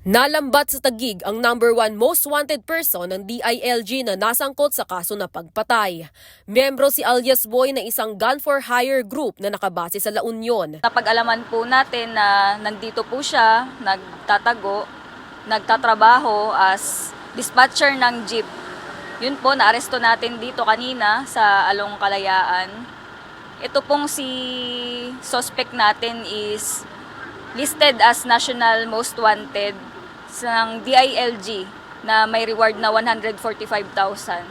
Nalambat sa tagig ang number one most wanted person ng DILG na nasangkot sa kaso na pagpatay. Membro si alias Boy na isang gun for hire group na nakabase sa La Union. Napag-alaman po natin na nandito po siya, nagtatago, nagtatrabaho as dispatcher ng jeep. Yun po, naaresto natin dito kanina sa Along Kalayaan. Ito pong si suspect natin is listed as National Most Wanted ng DILG na may reward na 145,000.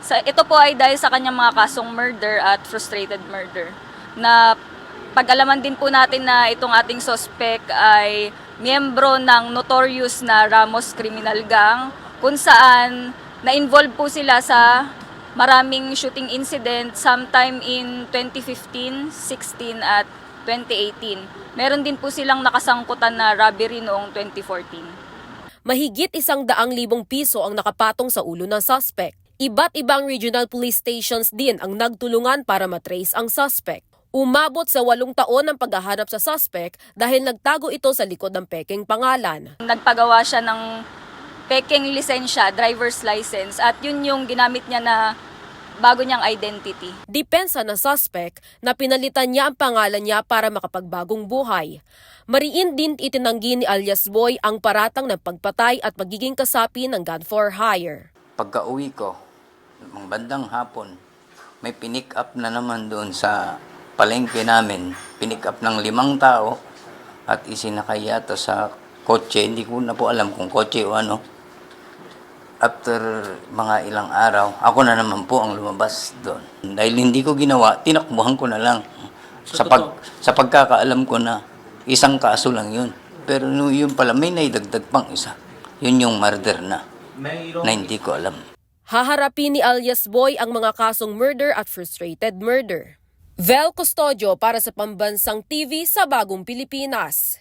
Sa, ito po ay dahil sa kanyang mga kasong murder at frustrated murder na pag-alaman din po natin na itong ating suspect ay miyembro ng notorious na Ramos Criminal Gang kung saan na-involve po sila sa maraming shooting incident sometime in 2015, 16 at 2018. Meron din po silang nakasangkutan na robbery noong 2014. Mahigit isang daang libong piso ang nakapatong sa ulo ng suspect. Iba't ibang regional police stations din ang nagtulungan para matrace ang suspect. Umabot sa walong taon ang paghahanap sa suspect dahil nagtago ito sa likod ng peking pangalan. Nagpagawa siya ng peking lisensya, driver's license, at yun yung ginamit niya na bago niyang identity. Depensa ng suspect na pinalitan niya ang pangalan niya para makapagbagong buhay. Mariin din itinanggi ni alias Boy ang paratang ng pagpatay at pagiging kasapi ng gun for hire. Pagka uwi ko, mga bandang hapon, may pinick up na naman doon sa palengke namin. Pinick up ng limang tao at isinakay yata sa kotse. Hindi ko na po alam kung kotse o ano. After mga ilang araw, ako na naman po ang lumabas doon. Dahil hindi ko ginawa, tinakbuhan ko na lang. Sa, pag, sa pagkakaalam ko na isang kaso lang yun. Pero yun pala, may naidagdag pang isa. Yun yung murder na, na hindi ko alam. Haharapin ni alias Boy ang mga kasong murder at frustrated murder. Vel Custodio para sa Pambansang TV sa Bagong Pilipinas.